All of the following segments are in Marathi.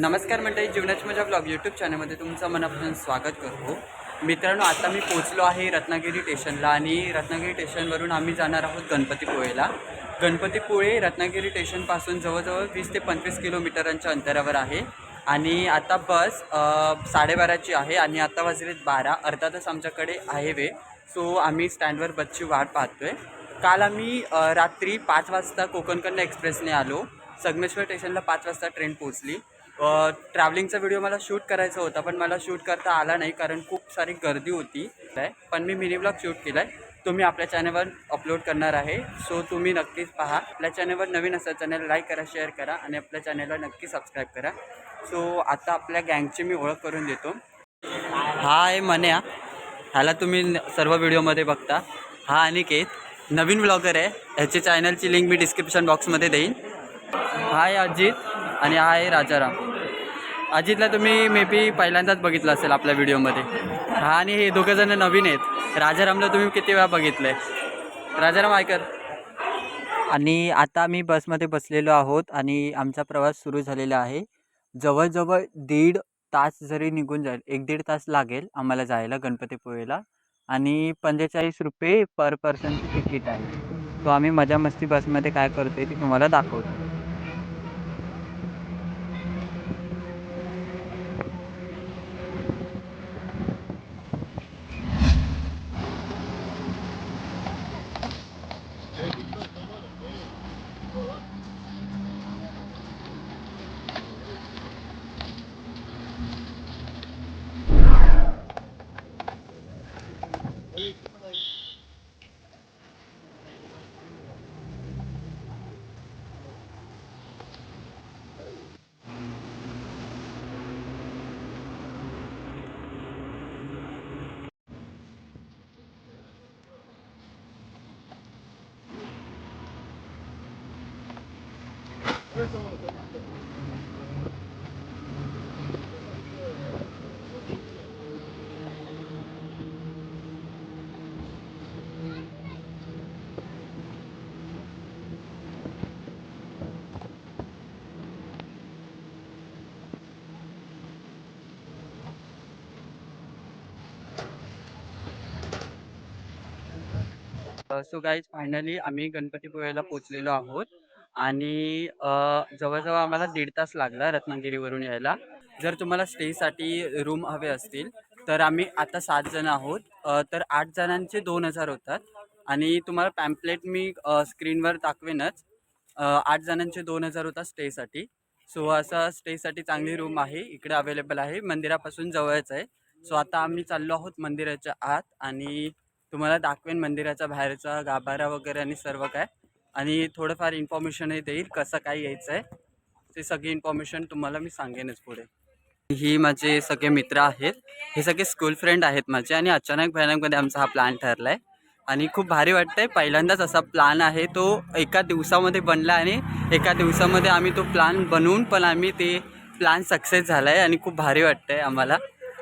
नमस्कार मंडळी जीवनाची माझ्या ब्लॉग यूट्यूब चॅनलमध्ये तुमचं मनापासून स्वागत करतो. मित्रांनो आता मी पोचलो आहे रत्नागिरी स्टेशनला आणि रत्नागिरी स्टेशनवरून आम्ही जाणार आहोत गणपतीपुळेला गणपतीपुळे रत्नागिरी स्टेशनपासून जवळजवळ वीस ते पंचवीस किलोमीटरांच्या अंतरावर आहे. आणि आता बस साडेबाराची आहे आणि आता वाजलेत बारा. अर्धा तास आमच्याकडे आहे वे सो आम्ही स्टँडवर बसची वाट पाहतो आहे काल आम्ही रात्री पाच वाजता कोकणकन्या एक्सप्रेसने आलो. संगमेश्वर स्टेशनला पाच वाजता ट्रेन पोचली ट्रॅव्हलिंगचा व्हिडिओ मला शूट करायचा होता पण मला शूट करता आला नाही कारण खूप सारी गर्दी होती. काय पण मी मिनी ब्लॉग शूट केला आहे तो मी आपल्या चॅनलवर अपलोड करणार आहे. सो तुम्ही नक्कीच पहा. आपल्या चॅनलवर नवीन असा चॅनल लाईक करा शेअर करा आणि आपल्या चॅनलला नक्की सबस्क्राईब करा. सो आता आपल्या गँगची मी ओळख करून देतो. हा आहे मन्या. ह्याला तुम्ही सर्व व्हिडिओमध्ये बघता. हा अनिकेत. नवीन ब्लॉगर आहे. ह्याची चॅनलची लिंक मी डिस्क्रिप्शन बॉक्समध्ये देईन. हाय अजित. आणि हा आहे राजाराम अजितला तुम्ही मे बी पहिल्यांदाच बघितलं असेल आपल्या व्हिडिओमध्ये. हा आणि हे दोघं जण नवीन आहेत. राजारामला तुम्ही किती वेळा बघितलं आहे राजाराम आयकर. आणि आता आम्ही बसमध्ये बसलेलो आहोत आणि आमचा प्रवास सुरू झालेला आहे. जवळजवळ दीड तास जरी निघून जाईल एक दीड तास लागेल आम्हाला जायला गणपतीपुळेला आणि पंचेचाळीस रुपये पर पर्सनची तिकीट आहे. तो आम्ही मजा मस्ती बसमध्ये काय करतोय ते तुम्हाला दाखवतो. सो गाईज फायनली आम्ही गणपतीपुळेला पोहोचलेलो आहोत. आणि अ, जवळजवळ आम्हाला दीड तास लागला रत्नागिरीवरून यायला. जर तुम्हाला स्टेसाठी रूम हवे असतील तर आम्ही आता सात जण आहोत. अ, तर आठ जणांचे दोन हजार होतात. आणि तुम्हाला पॅम्पलेट मी अ, स्क्रीनवर दाखवेनच. अ, आठ जणांचे दोन हजार होतात स्टेसाठी. सो असं स्टेसाठी चांगली रूम आहे. इकडे अवेलेबल आहे. मंदिरापासून जवळच आहे. सो आता आम्ही चाललो आहोत मंदिराच्या आत आणि तुम्हाला दाखवेन मंदिराच्या बाहेरचा गाभारा वगैरे आणि सर्व काय. आणि थोडंफार इन्फॉर्मेशनही देईल कसं काय यायचं आहे ते सगळी इन्फॉर्मेशन तुम्हाला मी सांगेनच पुढे. ही माझे सगळे मित्र आहेत. हे सगळे स्कूल फ्रेंड आहेत माझे आणि अचानक भयानकमध्ये आमचा हा प्लॅन ठरला आहे आणि खूप भारी वाटतंय. पहिल्यांदाच असा प्लॅन आहे. तो एका दिवसामध्ये बनला आणि एका दिवसामध्ये आम्ही तो प्लॅन बनवून पण आम्ही ते प्लॅन सक्सेस झाला आहे आणि खूप भारी वाटतंय आम्हाला.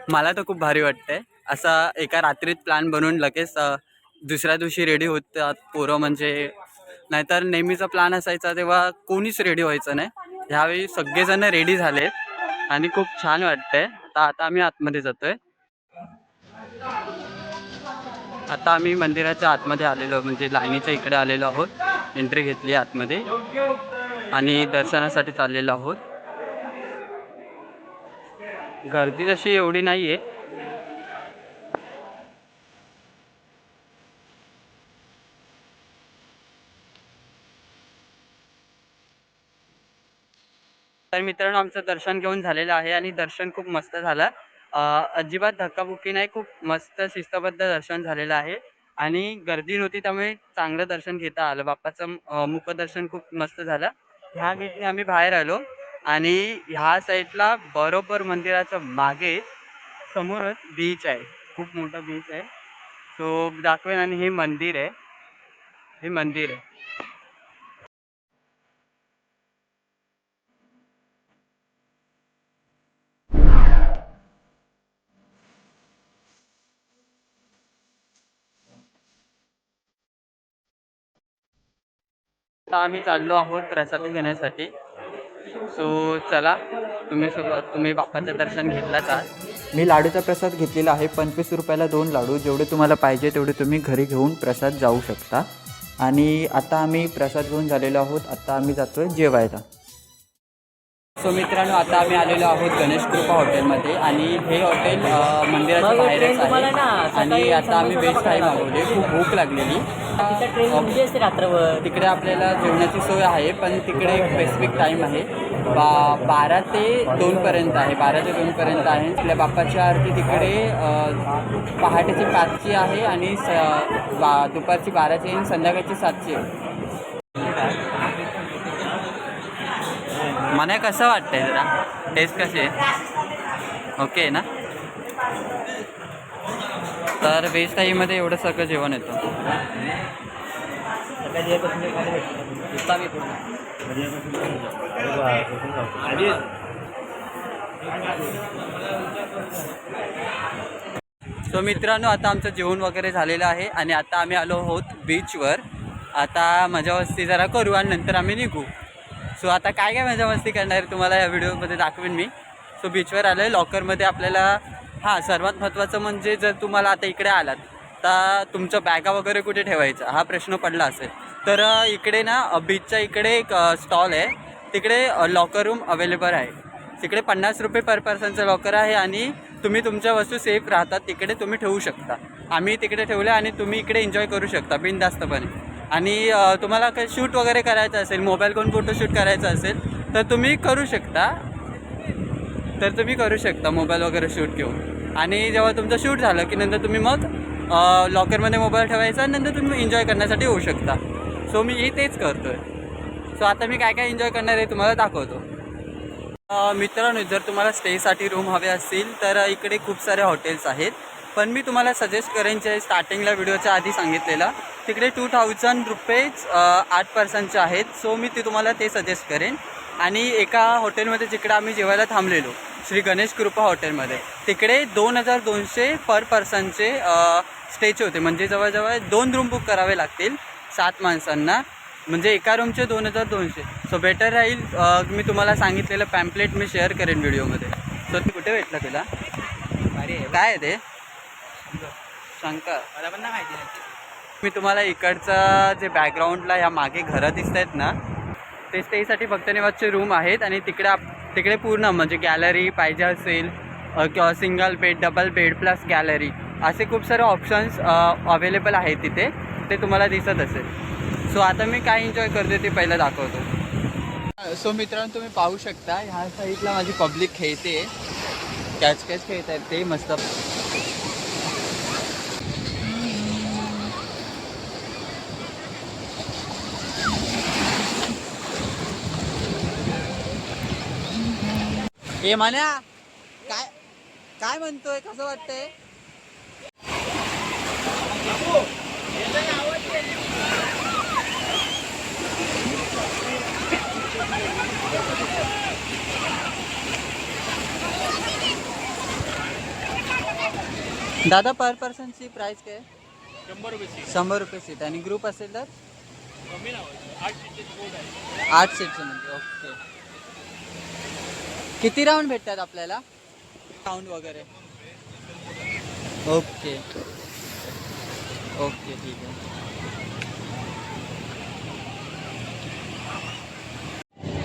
मला तर खूप भारी वाटतंय. असा एका रात्रीत प्लॅन बनवून लगेच दुसऱ्या दिवशी रेडी होतात पोरं म्हणजे नाहीतर नेहमीचा प्लॅन असायचा तेव्हा कोणीच रेडी व्हायचं नाही. ह्यावेळी सगळेजण रेडी झाले आणि खूप छान वाटतंय. तर आता आम्ही आतमध्ये जातोय. आता आम्ही मंदिराच्या आतमध्ये आलेलो म्हणजे लाईनीच्या इकडे आलेलो आहोत. एंट्री घेतली आतमध्ये. आणि दर्शनासाठी चाललेलो आहोत. गर्दी तशी एवढी नाही आहे तर मित्रांनो आमचं दर्शन घेऊन झालेलं आहे आणि दर्शन खूप मस्त झालं. अजिबात धक्काबुक्की नाही खूप मस्त शिस्तबद्ध दर्शन झालेलं आहे. आणि गर्दी नव्हती त्यामुळे चांगलं दर्शन घेता आलं. बाप्पाचं मुखदर्शन खूप मस्त झालं. ह्या गेटने आम्ही बाहेर आलो आणि ह्या साईडला बरोबर मंदिराच्या मागे समोरच बीच आहे. खूप मोठा बीच आहे. सो दाखवेन आणि हे मंदिर आहे. हे मंदिर आहे. आता आम्ही चाललो आहोत प्रसाद घेण्यासाठी. सो चला तुम्ही सोबत तुम्ही बाप्पाचं दर्शन घेतलाच आहात मी लाडूचा प्रसाद घेतलेला आहे पंचवीस रुपयाला दोन लाडू. जेवढे तुम्हाला पाहिजे तेवढे तुम्ही घरी घेऊन प्रसाद जाऊ शकता. आणि आता आम्ही प्रसाद घेऊन झालेलो आहोत. आता आम्ही जातोय जेवायला. सो मित्रांनो आता आम्ही आलेलो आहोत गणेश कृपा हॉटेलमध्ये. आणि हे हॉटेल मंदिराच्या बाहेरच ट्रेन तुम्हाला ना आहे आणि आता आम्ही वेज थाळी. मागवली खूप भूक लागलेली. तिथं ट्रेन म्हणजे असते रात्रभर. तिकडे आपल्याला जेवणाची सोय आहे पण तिकडे एक स्पेसिफिक टाईम आहे. बा बारा ते दोनपर्यंत आहे बारा ते दोनपर्यंत आहे. आपल्या बाप्पाची आरती तिकडे पहाटेची पाचची आहे आणि स बा दुपारची बाराची आणि संध्याकाळची सातची आहे. मला कसं वाटतंय जरा? टेस्ट कशी आहे? ओके आहे ना? तर व्हेज थाईमध्ये एवढं सगळं जेवण येतं. सो मित्रांनो आता आमचं जेवण वगैरे झालेलं आहे आणि आता आम्ही आलो आहोत बीचवर आता मजा मस्ती जरा करू आणि नंतर आम्ही निघू. सो आता काय काय मजा मस्ती करणार आहे तुम्हाला या व्हिडिओमध्ये दाखवेन मी. सो बीचवर आलो आहे लॉकरमध्ये आपल्याला हां सर्वात महत्त्वाचं म्हणजे जर तुम्हाला आता इकडे आलात तर तुमचं बॅगा वगैरे कुठे ठेवायचा? हा प्रश्न पडला असेल. तर इकडे ना बीचच्या इकडे एक स्टॉल आहे. तिकडे लॉकर रूम अवेलेबल आहे. तिकडे पन्नास रुपये पर पर्सनचं लॉकर आहे आणि तुम्ही तुमच्या वस्तू सेफ राहतात. तिकडे तुम्ही ठेवू शकता. आम्ही तिकडे ठेवले आणि तुम्ही इकडे एन्जॉय करू शकता बिनधास्तपणे. आणि तुम्हाला काही शूट वगैरे करायचं असेल मोबाईल कोण फोटोशूट करायचं असेल तर तुम्ही करू शकता. तर तुम्ही करू शकता मोबाईल वगैरे शूट घेऊन. आणि जेव्हा तुमचं शूट झालं की नंतर तुम्ही मग लॉकरमध्ये मोबाईल ठेवायचा नंतर तुम्ही एन्जॉय करण्यासाठी होऊ शकता. सो मी ही तेच करतो आहे सो आता मी काय काय एन्जॉय करणार आहे तुम्हाला दाखवतो. मित्रांनो जर तुम्हाला स्टेसाठी रूम हवे असतील तर इकडे खूप सारे हॉटेल्स आहेत. पण मी तुम्हाला सजेस्ट करेन जे स्टार्टिंगला व्हिडिओच्या आधी सांगितलेलं तिकडे टू थाउजंड रुपीज आठ पर्सनचे आहेत. सो मी ते तुम्हाला ते सजेस्ट करेन. आणि एका हॉटेलमध्ये जिकडे आम्ही जेवायला थांबलेलो श्री गणेश कृपा हॉटेलमध्ये तिकडे दोन हजार दोनशे पर पर्सनचे स्टेचे होते. म्हणजे जवळजवळ दोन रूम बुक करावे लागतील. सात माणसांना. म्हणजे एका रूमचे दोन हजार दोनशे. सो बेटर राहील मी तुम्हाला सांगितलेलं पॅम्पलेट मी शेअर करेन व्हिडिओमध्ये सो ते कुठे भेटलं तुला? काय आहे ते? शंकर मला पण नाही माहिती. मी तुम्हाला इकडचं जे बॅकग्राऊंडला ह्या मागे घरं दिसत आहेत ना ते स्टेसाठी फक्त निवासचे रूम आहेत आणि तिकडे आप तिकडे पूर्ण म्हणजे गॅलरी पाहिजे असेल किंवा single bed double bed plus gallery असे खूप सारे ऑप्शन्स अवेलेबल आहेत तिथे. ते तुम्हाला दिसत असेल. सो आता मी काय एन्जॉय करते ते पहिलं दाखवतो. सो मित्रांनो तुम्ही पाहू शकता ह्या साईडला माझी पब्लिक खेळते. कॅच कॅच खेळत आहेत ते मस्त. ए म्हणा काय काय म्हणतोय? कसं वाटतंय? दादा पर पर्सनची प्राइस काय? शंभर रुपये सीट शंभर रुपये सीट आणि ग्रुप असेल तर? कमी सीटचे आठ सीटचे म्हणजे ओके किती राऊंड भेटतात आपल्याला? राऊंड वगैरे. ओके ओके ठीक आहे.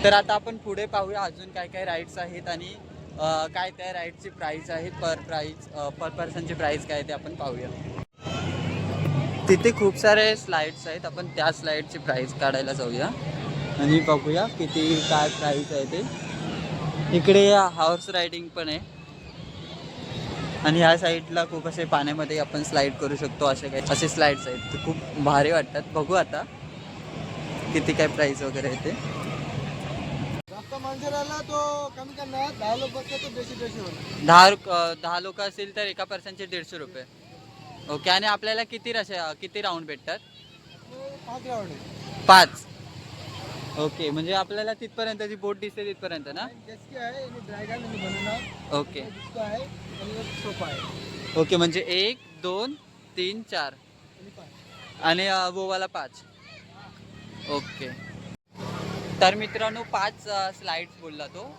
तर आता आपण पुढे पाहूया अजून काय काय राईड्स आहेत आणि काय त्या राईडची प्राईस आहे पर प्राईज पर पर्सनची प्राईस काय आहे ते आपण पाहूया. तिथे खूप सारे स्लाइड्स आहेत आपण त्या स्लाइडची प्राईस काढायला जाऊया. आणि बघूया किती काय प्राईस आहे ते. इकडे हॉर्स रायडिंग पण आहे. आणि ह्या साईडला खूप असे पाण्यामध्ये आपण स्लाईड करू शकतो असे काही असे स्लाइड्स आहेत. ते खूप भारी वाटतात. बघू आता किती काय प्राईस वगैरे आहे ते. दहा दहा लोक असतील तर एका पर्सनचे दीडशे रुपये. ओके आणि आपल्याला किती रशे किती राऊंड भेटतात? पाच. ओके म्हणजे आपल्याला तिथपर्यंत जी बोट दिसते तिथपर्यंत ना? जेस्की आहे आणि ड्रॅगन आणि बनवणार ओके. आहे आणि एक सोफा आहे. ओके म्हणजे एक दोन तीन चार. आणि गोवाला पाच. ओके. तर मित्रांनो पाच स्लाइड्स बोलला तो.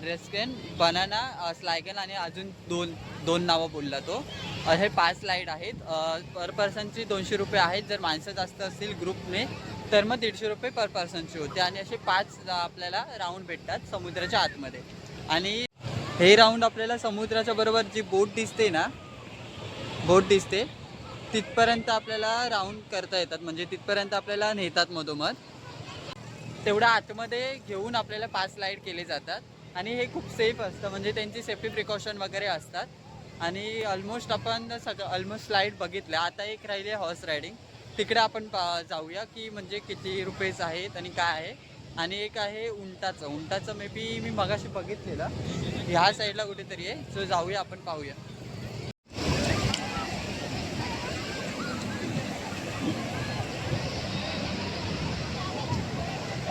ड्रेस्केन बनाना स्लायगन आणि अजून दोन दोन नावं बोलला तो. हे पाच लाइट आहेत. पर पर्सनची दोनशे रुपये आहेत. जर माणसं जास्त असतील ग्रुपने तर मग दीडशे रुपये पर पर्सनची होते आणि असे पाच आपल्याला राऊंड भेटतात समुद्राच्या आतमध्ये. आणि हे राऊंड आपल्याला समुद्राच्या बरोबर जी बोट दिसते ना बोट दिसते तिथपर्यंत आपल्याला राऊंड करता येतात. म्हणजे तिथपर्यंत आपल्याला नेतात मधोमध. तेवढ्या आतमध्ये घेऊन आपल्याला पाच लाइट केले जातात. आणि हे खूप सेफ असतं. म्हणजे त्यांची सेफ्टी प्रिकॉशन वगैरे असतात. आणि ऑलमोस्ट आपण सगळं ऑलमोस्ट लाइट बघितलं. आता एक राहिली हॉर्स रायडिंग तिकडे आपण पा जाऊया की म्हणजे किती रुपयेच आहेत आणि काय आहे. आणि एक आहे उंटाचं. उंटाचं मे बी मी मगाशी बघितलेलं. ह्या साईडला कुठेतरी आहे. सो जाऊया आपण पाहूया.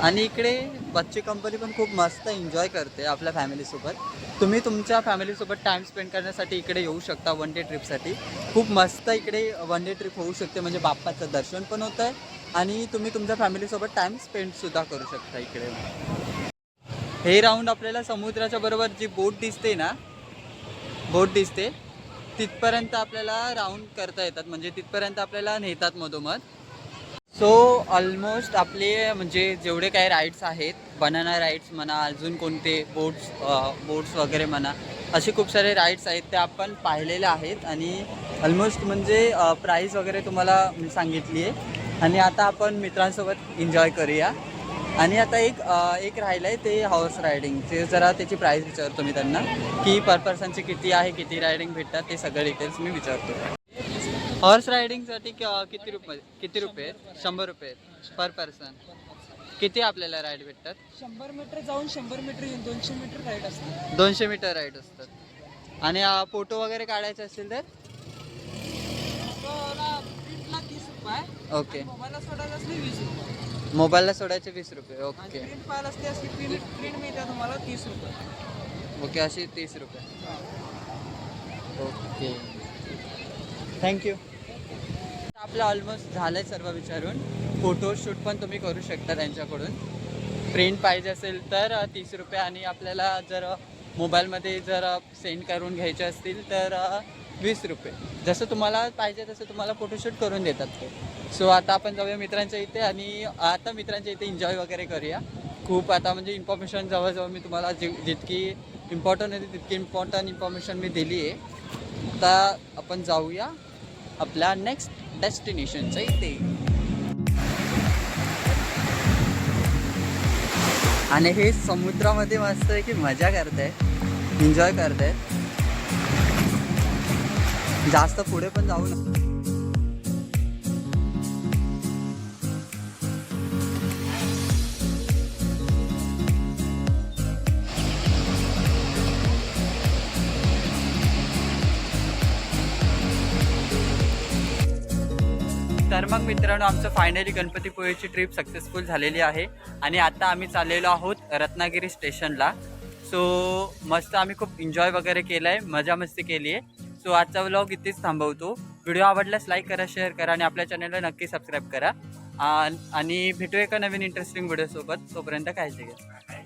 आणि इकडे बच्चे कंपनी पण खूप मस्त एन्जॉय करते आपल्या फॅमिलीसोबत तुम्ही तुमच्या फॅमिलीसोबत टाईम स्पेंड करण्यासाठी इकडे येऊ शकता वन डे ट्रिपसाठी खूप मस्त इकडे वन डे ट्रिप होऊ शकते म्हणजे बाप्पाचं दर्शन पण होतं आहे आणि तुम्ही तुमच्या फॅमिलीसोबत टाईम स्पेंडसुद्धा करू शकता इकडे. हे राऊंड आपल्याला समुद्राच्या बरोबर जी बोट दिसते ना बोट दिसते तिथपर्यंत आपल्याला राऊंड करता येतात म्हणजे तिथपर्यंत आपल्याला नेतात मधोमध. सो ऑलमोस्ट आपले म्हणजे जेवढे काही राईड्स आहेत बनाना राईड्स म्हणा अजून कोणते बोट्स बोट्स वगैरे म्हणा असे खूप सारे राईड्स आहेत ते आपण पाहिलेले आहेत आणि ऑलमोस्ट म्हणजे प्राईस वगैरे तुम्हाला मी सांगितली आहे. आणि आता आपण मित्रांसोबत एन्जॉय करूया. आणि आता एक एक राहिलं आहे ते हॉर्स रायडिंग ते जरा त्याची प्राईस विचारतो मी त्यांना की पर पर्सनचे किती आहे किती रायडिंग भेटतात ते सगळे डिटेल्स मी विचारतो. हॉर्स रायडिंगसाठी क- किती रुपये किती रुपये शंभर रुपये पर पर्सन किती आपल्याला राईड भेटतात? शंभर मीटर जाऊन शंभर मीटर येऊन दोनशे मीटर राईड असते दोनशे मीटर राईड असतात. आणि फोटो वगैरे काढायचे असतील तर? प्रिंटला तीस रुपये. ओके मोबाईलला सोडायला असले वीस रुपये. मोबाईलला सोडायचे वीस रुपये. ओके प्रिंट असते प्रिंट प्रिंट मिळते तुम्हाला तीस रुपये. ओके अशी तीस रुपये. ओके थँक्यू आपलं ऑलमोस्ट झालं आहे सर्व विचारून. फोटोशूट पण तुम्ही करू शकता त्यांच्याकडून. प्रिंट पाहिजे असेल तर तीस रुपये आणि आपल्याला जर मोबाईलमध्ये जर सेंड करून घ्यायचे असतील तर वीस रुपये. जसं तुम्हाला पाहिजे तसं तुम्हाला फोटोशूट करून देतात ते. सो आता आपण जाऊया मित्रांच्या इथे आणि आता मित्रांच्या इथे एन्जॉय वगैरे करूया. खूप आता म्हणजे इन्फॉर्मेशन जवळजवळ मी तुम्हाला जि जितकी इम्पॉर्टंट होती तितकी इम्पॉर्टंट इन्फॉर्मेशन मी दिली आहे आता आपण जाऊया आपल्या नेक्स्ट डेस्टिनेशन चाहिँ ते आणि हे समुद्रामध्ये मस्त आहे की मजा करते एन्जॉय करते. जास्त पुढे पण जाऊ नका. तर मग मित्रांनो आमचं फायनली गणपतीपुळेची ट्रिप सक्सेसफुल झालेली आहे. आणि आता आम्ही चाललेलो आहोत रत्नागिरी स्टेशनला सो मस्त आम्ही खूप एन्जॉय वगैरे केलं आहे मजा मस्ती केली आहे सो आजचा व्लॉग इथेच थांबवतो. व्हिडिओ आवडल्यास लाईक करा शेअर करा आणि आपल्या चॅनलला नक्की सबस्क्राईब करा. आणि भेटूया एका नवीन इंटरेस्टिंग व्हिडिओसोबत तोपर्यंत काळजी घ्या.